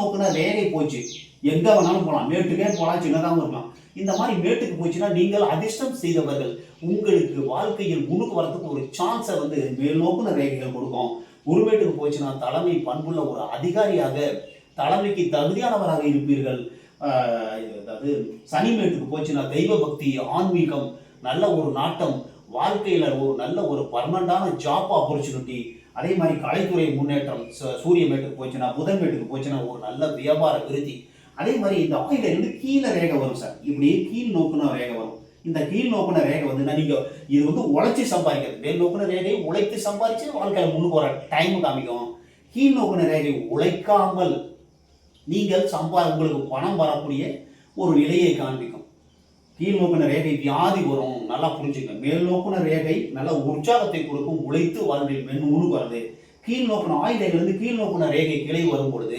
நோக்குன ரேகை போச்சு. எங்க வேணாலும் போகலாம் மேட்டுக்கே போகலாம் சின்னதாகவும் இருக்கலாம் இந்த மாதிரி மேட்டுக்கு போச்சுன்னா நீங்கள் அதிர்ஷ்டம் செய்தவர்கள். உங்களுக்கு வாழ்க்கையில் முன்னுக்கு வரதுக்கு ஒரு சான்ஸை வந்து மேல் நோக்குன ரேகைகள் கொடுக்கும். குருமேட்டுக்கு போச்சுன்னா தலைமை பண்புள்ள ஒரு அதிகாரியாக தலைமைக்கு தகுதியானவராக இருப்பீர்கள். அதாவது சனி மேட்டுக்கு போச்சுன்னா தெய்வ பக்தி ஆன்மீகம் நல்ல ஒரு நாட்டம் வாழ்க்கையில் ஒரு நல்ல ஒரு பர்மனண்டான ஜாப் ஆப்பர்ச்சுனிட்டி அதே மாதிரி கலைத்துறை முன்னேற்றம் சூரிய மேட்டுக்கு போச்சுன்னா புதன் மேட்டுக்கு போச்சுன்னா ஒரு நல்ல வியாபார விருத்தி. அதே மாதிரி இந்த ஆயில இருந்து கீழே ரேகை வரும் சார். இப்படியே கீழ் நோக்குன ரேகை வரும். இந்த கீழ் நோக்குன ரேகை வந்து நீங்க இது வந்து உழைச்சி சம்பாதிக்கிறது. மேல் நோக்குன ரேகை உழைத்து சம்பாதிச்சு வாழ்க்கையில முன்னு வர டைம் காமிக்கும். கீழ் நோக்குன ரேகை உழைக்காமல் நீங்கள் சம்பா உங்களுக்கு பணம் வரக்கூடிய ஒரு நிலையை காண்பிக்கும். கீழ் நோக்குன ரேகை வியாதி வரும். நல்லா புரிஞ்சுங்க. மேல் நோக்குன ரேகை நல்ல உற்சாகத்தை கொடுக்கும். உழைத்து வாழ்வில் மென் உருவாது கீழ் நோக்கின ஆயுதைகள் இருந்து கீழ் நோக்குன ரேகை கிளை வரும் பொழுது